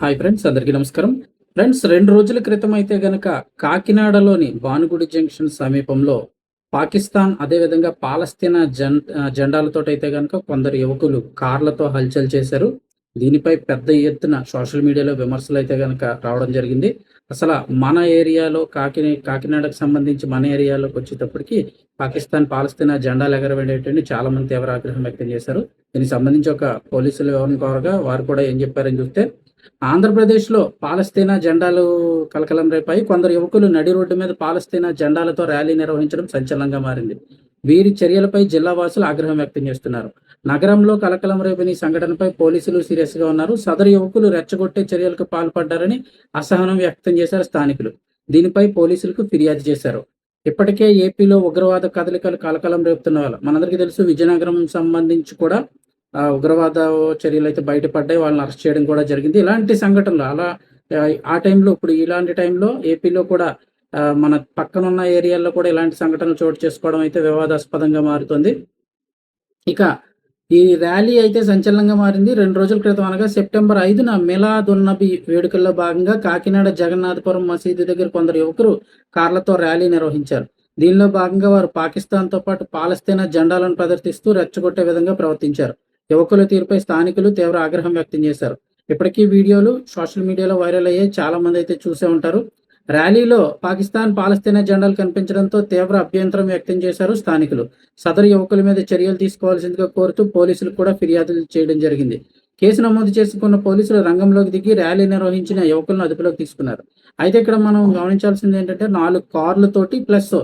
Hi friends అందరికీ నమస్కారం. Friends రెండు రోజుల క్రితం అయితే గనక కాకినాడలోని భానుగుడి జంక్షన్ సమీపంలో పాకిస్తాన్ అదేవిధంగా పాలస్తీనా జెం జెండాలతో అయితే గనక కొందరు యువకులు కార్లతో హల్చల్ చేశారు. దీనిపై పెద్ద ఎత్తున సోషల్ మీడియాలో విమర్శలు అయితే గనక రావడం జరిగింది. అసలు మన ఏరియాలో కాకి కాకినాడకు సంబంధించి మన ఏరియాలోకి వచ్చేటప్పటికి పాకిస్తాన్ పాలస్తీనా జెండాలు ఎగరవేయటువంటి చాలా మంది తీవ్ర ఆగ్రహం వ్యక్తం చేశారు. దీనికి సంబంధించి ఒక పోలీసుల వివరణ కోరగా వారు కూడా ఏం చెప్పారని చూస్తే ఆంధ్రప్రదేశ్లో పాలస్తీనా జెండాలు కలకలం రేపాయి. కొందరు యువకులు నడి రోడ్డు మీద పాలస్తీనా జెండాలతో ర్యాలీ నిర్వహించడం సంచలనంగా మారింది. వీరి చర్యలపై జిల్లా వాసులు ఆగ్రహం వ్యక్తం చేస్తున్నారు. నగరంలో కలకలం రేపిన ఈ సంఘటనపై పోలీసులు సీరియస్గా ఉన్నారు. సదరు యువకులు రెచ్చగొట్టే చర్యలకు పాల్పడ్డారని అసహనం వ్యక్తం చేశారు స్థానికులు. దీనిపై పోలీసులకు ఫిర్యాదు చేశారు. ఇప్పటికే ఏపీలో ఉగ్రవాద కదలికలు కలకలం రేపుతున్న వాళ్ళు. మనందరికీ తెలుసు విజయనగరం సంబంధించి కూడా ఉగ్రవాద చర్యలు అయితే బయటపడ్డాయి వాళ్ళని అరెస్ట్ చేయడం కూడా జరిగింది. ఇలాంటి సంఘటనలు అలా ఆ, టైంలో ఇప్పుడు ఇలాంటి టైంలో ఏపీలో కూడా మన పక్కన ఉన్న ఏరియాల్లో కూడా ఇలాంటి సంఘటనలు చోటు చేసుకోవడం అయితే వివాదాస్పదంగా మారుతుంది. ఇక ఈ ర్యాలీ అయితే సంచలనంగా మారింది. రెండు రోజుల క్రితం అనగా సెప్టెంబర్ ఐదున మిలాదున్నబి వేడుకల్లో భాగంగా కాకినాడ జగన్నాథపురం మసీదు దగ్గర కొందరు యువకులు కార్లతో ర్యాలీ నిర్వహించారు. దీనిలో భాగంగా వారు పాకిస్తాన్తో పాటు పాలస్తీనా జెండాలను ప్రదర్శిస్తూ రెచ్చగొట్టే విధంగా ప్రవర్తించారు. యువకుల తీరుపై స్థానికులు తీవ్ర ఆగ్రహం వ్యక్తం చేశారు. ఇప్పటికీ వీడియోలు సోషల్ మీడియాలో వైరల్ అయ్యే చాలా మంది అయితే చూసే ఉంటారు. ర్యాలీలో పాకిస్తాన్ పాలస్తీనా జెండాలు కనిపించడంతో తీవ్ర అభ్యంతరం వ్యక్తం చేశారు స్థానికులు. సదరు యువకుల మీద చర్యలు తీసుకోవాల్సిందిగా కోరుతూ పోలీసులు కూడా ఫిర్యాదులు చేయడం జరిగింది. కేసు నమోదు చేసుకున్న పోలీసులు రంగంలోకి దిగి ర్యాలీ నిర్వహించిన యువకులను అదుపులోకి తీసుకున్నారు. అయితే ఇక్కడ మనం గమనించాల్సింది ఏంటంటే నాలుగు కార్లతోటి ప్లస్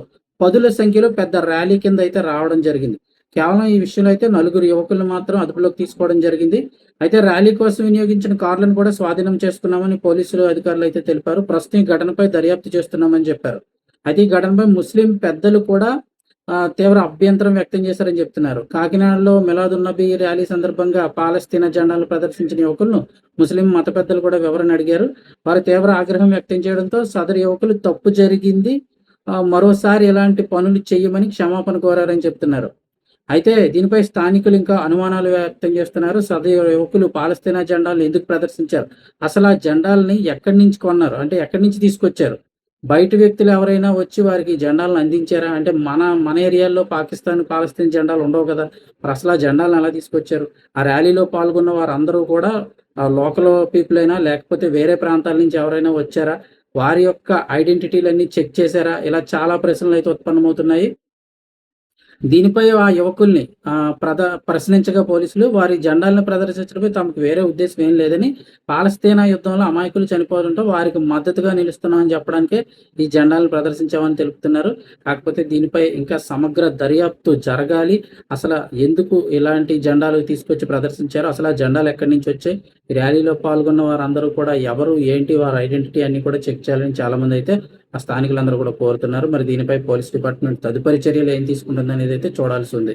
పదుల సంఖ్యలో పెద్ద ర్యాలీ కింద అయితే రావడం జరిగింది. కేవలం ఈ విషయంలో అయితే నలుగురు యువకులను మాత్రం అదుపులోకి తీసుకోవడం జరిగింది. అయితే ర్యాలీ కోసం వినియోగించిన కార్లను కూడా స్వాధీనం చేసుకున్నామని పోలీసులు అధికారులు అయితే తెలిపారు. ప్రస్తుతం ఈ ఘటనపై దర్యాప్తు చేస్తున్నామని చెప్పారు. అయితే ఈ ఘటనపై ముస్లిం పెద్దలు కూడా తీవ్ర అభ్యంతరం వ్యక్తం చేశారని చెప్తున్నారు. కాకినాడలో మిలాదున్నబీ ర్యాలీ సందర్భంగా పాలస్తీనా జెండాలు ప్రదర్శించిన యువకులను ముస్లిం మత పెద్దలు కూడా వివరణ అడిగారు. వారు తీవ్ర ఆగ్రహం వ్యక్తం చేయడంతో సదరు యువకులు తప్పు జరిగింది. మరోసారి ఇలాంటి పనులు చేయమని క్షమాపణ కోరారని చెప్తున్నారు. అయితే దీనిపై స్థానికులు ఇంకా అనుమానాలు వ్యక్తం చేస్తున్నారు. సదరు యువకులు పాలస్తీనా జెండాలను ఎందుకు ప్రదర్శించారు? అసలు ఆ జెండాలని ఎక్కడి నుంచి కొన్నారు? అంటే ఎక్కడి నుంచి తీసుకొచ్చారు? బయట వ్యక్తులు ఎవరైనా వచ్చి వారికి జెండాలను అందించారా? అంటే మన మన ఏరియాలో పాకిస్తాన్ పాలస్తీన్ జెండాలు ఉండవు కదా. మరి అసలు ఆ జెండాలను ఎలా తీసుకొచ్చారు? ఆ ర్యాలీలో పాల్గొన్న వారందరూ కూడా లోకల్ పీపుల్ అయినా లేకపోతే వేరే ప్రాంతాల నుంచి ఎవరైనా వచ్చారా? వారి యొక్క ఐడెంటిటీలన్నీ చెక్ చేశారా? ఇలా చాలా ప్రశ్నలు అయితే ఉత్పన్నమవుతున్నాయి. దీనిపై ఆ యువకుల్ని ప్రద ప్రశ్నించగా పోలీసులు వారి జెండాలను ప్రదర్శించడమే తమకు వేరే ఉద్దేశం ఏం లేదని పాలస్తీనా యుద్ధంలో అమాయకులు చనిపోవడంతో వారికి మద్దతుగా నిలుస్తున్నామని చెప్పడానికే ఈ జెండాలను ప్రదర్శించామని తెలుపుతున్నారు. కాకపోతే దీనిపై ఇంకా సమగ్ర దర్యాప్తు జరగాలి. అసలు ఎందుకు ఇలాంటి జెండాలు తీసుకొచ్చి ప్రదర్శించారు? అసలు ఆ జెండాలు ఎక్కడి నుంచి వచ్చాయి? ర్యాలీలో పాల్గొన్న వారందరూ కూడా ఎవరు ఏంటి వారి ఐడెంటిటీ అన్ని కూడా చెక్ చేయాలని చాలామంది అయితే ఆ స్థానికులందరూ కూడా కోరుతున్నారు. మరి దీనిపై పోలీస్ డిపార్ట్మెంట్ తదుపరి చర్యలు ఏం తీసుకుంటుంది అనేది అయితే చూడాల్సి ఉంది.